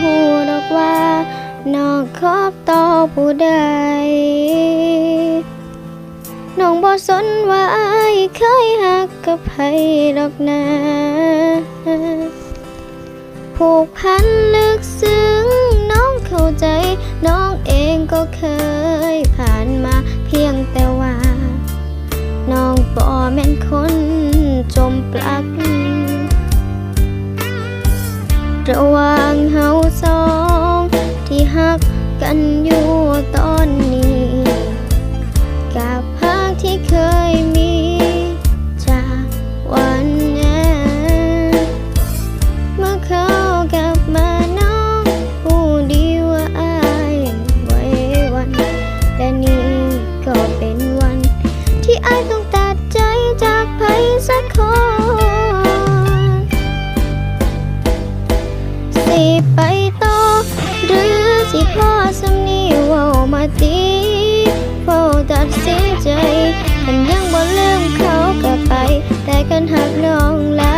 หูดอกว่าน้องคบต่อผู้ใดน้องบ่สนว่าอายเคยหักกับใครดอกนะผูกพันลึกซึ้งน้องเข้าใจ น้องเองก็เคยผ่านมาเพียงแต่ ดีเฝ้าตัดสินใจมันยังบ่ลืมเขาก็ไป แต่กันหักน้องแล้ว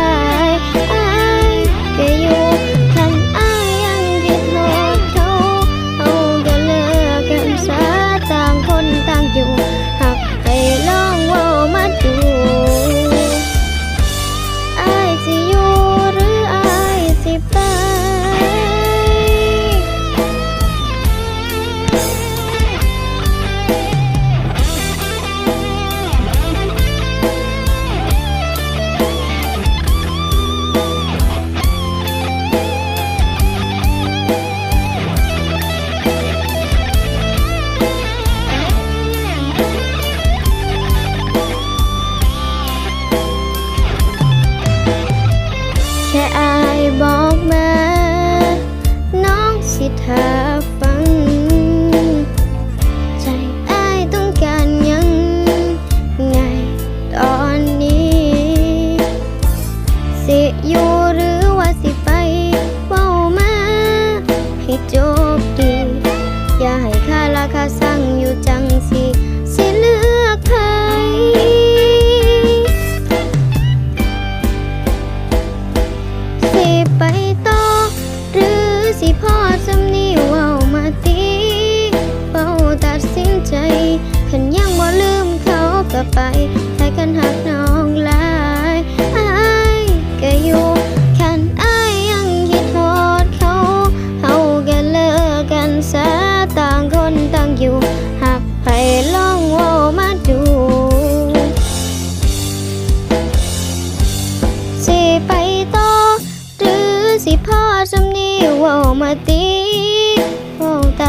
ให้จบดี อย่าให้ค่าราคาสั่งอยู่จังสิสิเลือกใครสิไปต่อหรือสิพ่อสำนีเว่ามาตีเฝ้าตัดสินใจคันยังบ่ลืมเขาก็ไปแต่กันหักน้อง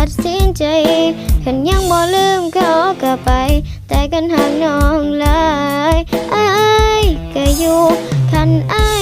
ดสินใจคันยังบ่ลืมเขาก็ไป แต่กันหากน้องลายอายก็อยู่คันอาย